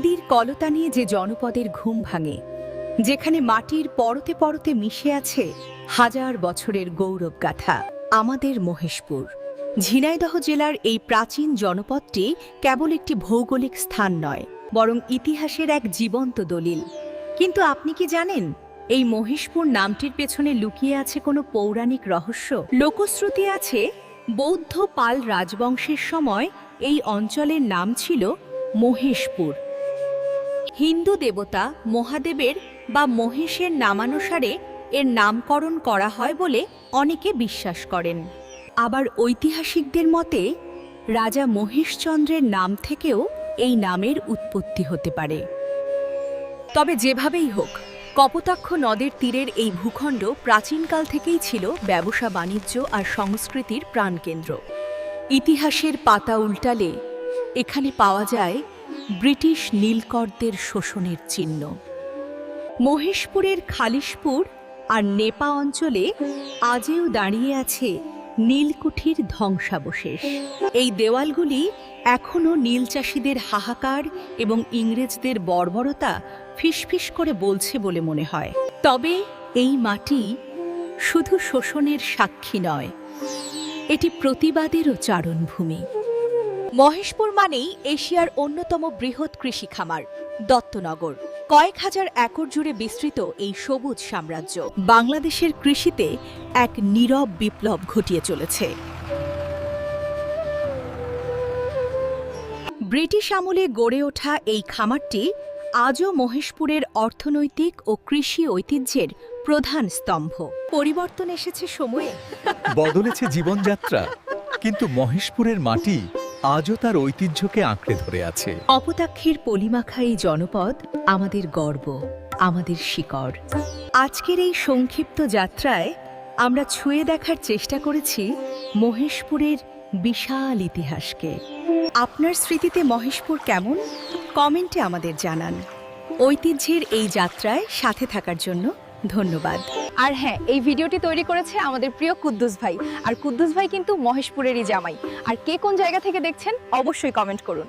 নদীর কলতা নিয়ে যে জনপদের ঘুম ভাঙে, যেখানে মাটির পরতে পরতে মিশে আছে হাজার বছরের গৌরব গাথা আমাদের মহেশপুর। ঝিনাইদহ জেলার এই প্রাচীন জনপদটি কেবল একটি ভৌগোলিক স্থান নয়, বরং ইতিহাসের এক জীবন্ত দলিল। কিন্তু আপনি কি জানেন, এই মহেশপুর নামটির পেছনে লুকিয়ে আছে কোনো পৌরাণিক রহস্য? লোকশ্রুতি আছে, বৌদ্ধ পাল রাজবংশের সময় এই অঞ্চলের নাম ছিল মহেশপুর। হিন্দু দেবতা মহাদেবের বা মহেশের নামানুসারে এর নামকরণ করা হয় বলে অনেকে বিশ্বাস করেন। আবার ঐতিহাসিকদের মতে, রাজা মহেশচন্দ্রের নাম থেকেও এই নামের উৎপত্তি হতে পারে। তবে যেভাবেই হোক, কপোতাক্ষ নদের তীরের এই ভূখণ্ড প্রাচীনকাল থেকেই ছিল ব্যবসা, বাণিজ্য আর সংস্কৃতির প্রাণকেন্দ্র। ইতিহাসের পাতা উল্টালে এখানে পাওয়া যায় ব্রিটিশ নীলকরদের শোষণের চিহ্ন। মহেশপুরের খালিশপুর আর নেপা অঞ্চলে আজেও দাঁড়িয়ে আছে নীলকুঠির ধ্বংসাবশেষ। এই দেওয়ালগুলি এখনও নীল চাষিদের হাহাকার এবং ইংরেজদের বর্বরতা ফিসফিস করে বলছে বলে মনে হয়। তবে এই মাটি শুধু শোষণের সাক্ষী নয়, এটি প্রতিবাদেরও চারণভূমি। মহেশপুর মানেই এশিয়ার অন্যতম বৃহৎ কৃষি খামার দত্তনগর। কয়েক হাজার একর জুড়ে বিস্তৃত এই সবুজ সাম্রাজ্য বাংলাদেশের কৃষিতে এক নীরব বিপ্লব ঘটিয়ে চলেছে। ব্রিটিশ আমলে গড়ে ওঠা এই খামারটি আজও মহেশপুরের অর্থনৈতিক ও কৃষি ঐতিহ্যের প্রধান স্তম্ভ। পরিবর্তন এসেছে সময়ে। বদলেছে জীবনযাত্রা, কিন্তু মহেশপুরের মাটি আজও তার ঐতিহ্যকে আঁকড়ে ধরে আছে। অপতাক্ষীর পলিমাখা এই জনপদ আমাদের গর্ব, আমাদের শিকড়। আজকের এই সংক্ষিপ্ত যাত্রায় আমরা ছুঁয়ে দেখার চেষ্টা করেছি মহেশপুরের বিশাল ইতিহাসকে। আপনার স্মৃতিতে মহেশপুর কেমন? কমেন্টে আমাদের জানান। ঐতিহ্যের এই যাত্রায় সাথে থাকার জন্য ধন্যবাদ। আর হ্যাঁ এই ভিডিওটি তৈরি করেছে আমাদের প্রিয় কুদ্দুস ভাই। আর কুদ্দুস ভাই কিন্তু মহেশপুরেরই জামাই। আর কে কোন জায়গা থেকে দেখছেন, অবশ্যই কমেন্ট করুন।